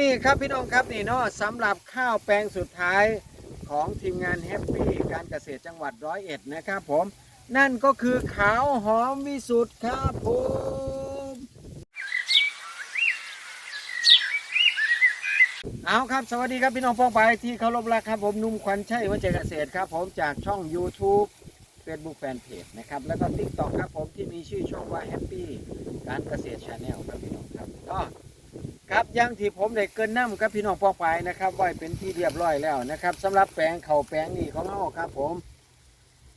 นี่ครับพี่น้องครับนี่เนาะสำหรับข้าวแปลงสุดท้ายของทีมงานแฮปปี้การเกษตรจังหวัดร้อยเอ็ดนะครับผม นั่นก็คือขาวหอมวิสุทธ์ครับผมเอาครับ สวัสดีครับพี่น้องป้องไปที่เคารพรักครับผมนุ่มขวัญชัยวัจเกษตรครับ ผมจากช่อง YouTube Facebook Fanpage นะครับ แล้วก็ TikTok ครับผมที่มีชื่อช่องว่า Happy การเกษตร Channel ครับพี่น้องครับ ครับอยังที่ผมได้เกินน้ำกับพี่น้องปองไปายนะครับไว้เป็นที่เรียบร้อยแล้วนะครับสำหรับแปลงเขาแปลงนี้ของเราครับผม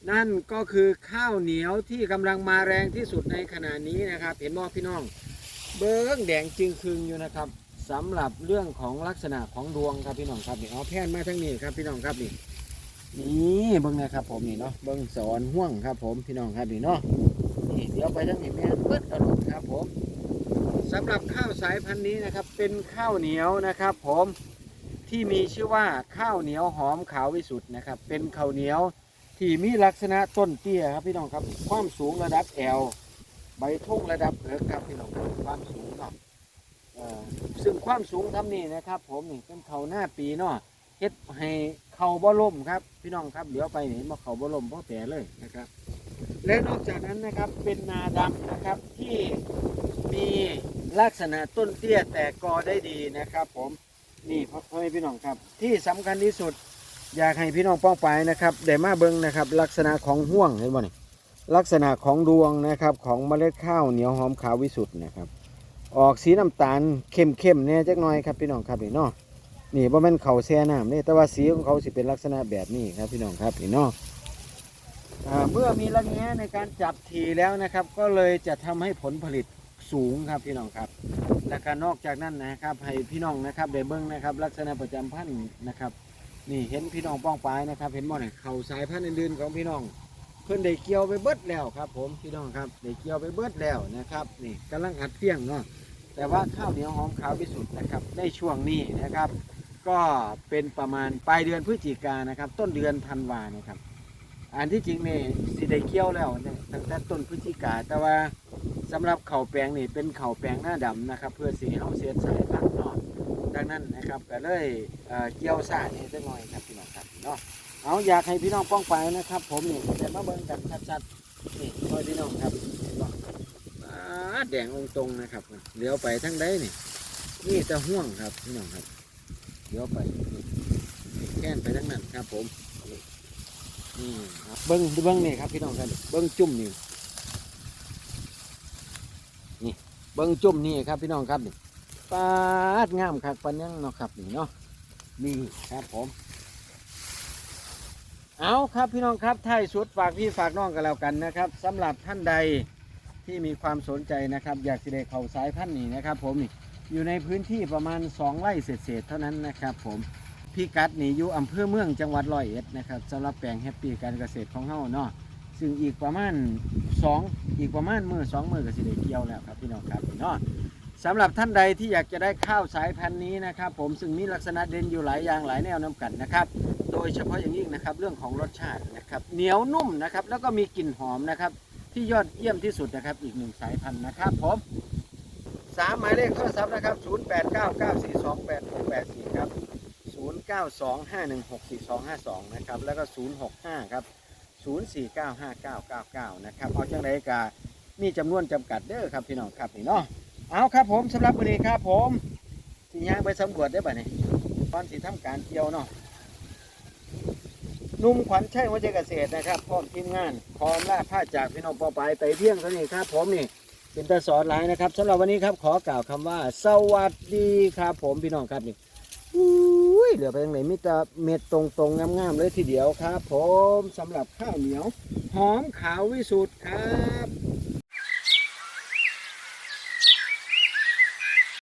นั่นก็คือข้าวเหนียวที่กำลังมาแรงที่สุดในขณะนี้นะครับ เห็นมอพี่น้อง เบิ้งแดงจึงคืงอยู่นะครับสำหรับเรื่องของลักษณะของดวงครับพี่น้องครับนี่เอาแผ่นมาทั้งนี้ครับพี่น้องครับนี่นี่เบิ้งนะครับผมนี่เนาะเบิ้งสอนห่วงครับผมพี่น้องครับนี่เนาะนี่เดี๋ยวไปทั้งนี้แม่เบิดกระโดดครับผม สำหรับข้าวสายพันธุ์นี้นะครับเป็นข้าวเหนียวนะครับ ผมที่มีชื่อว่าข้าวเหนียวหอมขาววิสุทธ์นะครับ เป็นข้าวเหนียวที่มีลักษณะต้นเตี้ยครับพี่น้องครับ ความสูงระดับแอลใบทุ่งระดับเอิกครับพี่น้องความสูงเนาะซึ่งความสูงทำนี่นะครับ ผมนี่เป็นเขาหน้าปีเนาะเฮ็ดให้เขาบ่ล่มครับ พี่น้องครับเดี๋ยวไปเห็นว่าเขาบ่ล่มเพราะแต่เลยนะครับ และนอกจากนั้นนะครับเป็นนาดำนะครับที่มี ลักษณะต้นเตี้ยแต่กอได้ดีนะครับ ผมนี่พ่อพ่อแม่พี่น้องครับ ที่สำคัญที่สุด อยากให้พี่น้องป้องไปนะครับได้มาเบิ้งนะครับ ลักษณะของห่วงเห็นบ่นี่ลักษณะของดวงนะครับของเมล็ดข้าวเหนียวหอมขาววิสุทธ์นะครับออกสีน้ำตาลเข้มๆเนี่ยจักหน่อยครับพี่น้องครับนี่เนาะนี่บ่แม่นเขาแช่น้ำนี่แต่ว่าสีของเขาสิเป็นลักษณะแบบนี้ครับพี่น้องครับนี่เนาะอ่าเมื่อมีระแงะในการจับทีแล้วนะครับ ก็เลยจะทำให้ผลผลิต สูงครับพี่น้องครับและก็นอกจากนั้นนะครับ ให้พี่น้องนะครับได้เบิ้งนะครับ ลักษณะประจำพันธุ์นะครับ นี่เห็นพี่น้องป้องปลายนะครับ เห็นบ่เนี่ยเขาสายพันธุ์อื่นๆของพี่น้อง เพิ่นได้เกี่ยวไปเบิดแล้วครับ ผมพี่น้องครับได้เกี่ยวไปเบิดแล้วนะครับ นี่กำลังอัดเฟี้ยงเนาะแต่ว่าข้าวเหนียวหอมขาวพิสุทธิ์นะครับในช่วงนี้นะครับ ก็เป็นประมาณปลายเดือนพฤศจิกายนนะครับ ต้นเดือนธันวานะครับอันที่จริงเนี่ยสิได้เกี่ยวแล้วเนี่ยตั้งแต่ต้นพฤศจิกาแต่ว่า สำหรับเข่าแปลงนี่เป็นเข่าแปลงหน้าดำนะครับ เพื่อสีเฮาเสียสายพันธุ์เนาะดังนั้นนะครับก็เลยเอ่อเกี่ยวสานี่จังหน่อยครับพี่น้องครับเนาะเอาอยากให้พี่น้องป้องไปนะครับ ผมนี่จะมาเบิ่งกันชัดๆนี่คอยพี่น้องครับเห็นบ่อ่าแดงองตรงนะครับเลี้ยวไปทั้งใดนี่นี่จะห่วงครับพี่น้องครับเลี้ยวไปแค่นไปทั้งนั้นครับผมนี่เบิ้งเบิ้งนี่ครับพี่น้องครับเบิ้งจุ่มนี่ นี่เบิ้งจุ่มนี่ครับพี่น้องครับนี่ปาดงามคักปันยังเนาะครับนี่เนาะนี่ครับผม เอาครับพี่น้องครับท้ายสุดฝากพี่ฝากน้องกันแล้วกันนะครับสำหรับท่านใดที่มีความสนใจนะครับ อยากจะได้เข้าสายพันธุ์นี่นะครับ ผมนี่อยู่ในพื้นที่ประมาณ 2ไร่เศษเท่านั้นนะครับ ผมพี่กัดนี่อยู่อำเภอเมืองจังหวัดร้อยเอ็ดนะครับสำหรับแปลงแฮปปี้การเกษตรของเฮาเนาะซึ่งอีกประมาณ 2อีกประมาณมือสองมือก็สิได้เกี่ยวแล้วครับพี่น้องครับเนาะสำหรับท่านใดที่อยากจะได้ข้าวสายพันธุ์นี้นะครับ ผมซึ่งมีลักษณะเด่นอยู่หลายอย่างหลายแนวน้ำกันนะครับ โดยเฉพาะอย่างยิ่งนะครับเรื่องของรสชาตินะครับ เหนียวนุ่มนะครับ แล้วก็มีกลิ่นหอมนะครับ ที่ยอดเยี่ยมที่สุดนะครับ อีกหนึ่งสายพันธุ์นะครับผมสามหมายเลขโทรศัพท์นะครับ 0899428684 ครับ 0925164252 นะครับ แล้วก็ 065 ครับ 0495999 นะครับเอาจังไรกามีจำนวนจำกัดเด้อครับพี่น้องครับนี่เนาะเอาครับผมสำหรับวันนี้ครับผมสิย่างไปสำรวจได้ป่ะนี่ตอนสิทำการเกี่ยวเนาะนุ่มขวัญชัยวัจเกษตรนะครับพร้อมทีมงานพร้อมล่าผ้าจากพี่น้องปอปายไปเที่ยงเท่านี้ครับผมนี่เป็นตาสอนหลายนะครับสำหรับวันนี้ครับขอกล่าวคำว่า สวัสดีครับผมพี่น้องครับนี่ ยเหลือไปทางไหนมิตรเม็ดตรงๆงามๆเลยทีเดียวครับ ผมสำหรับข้าวเหนียว หอมขาววิสุทธ์ครับ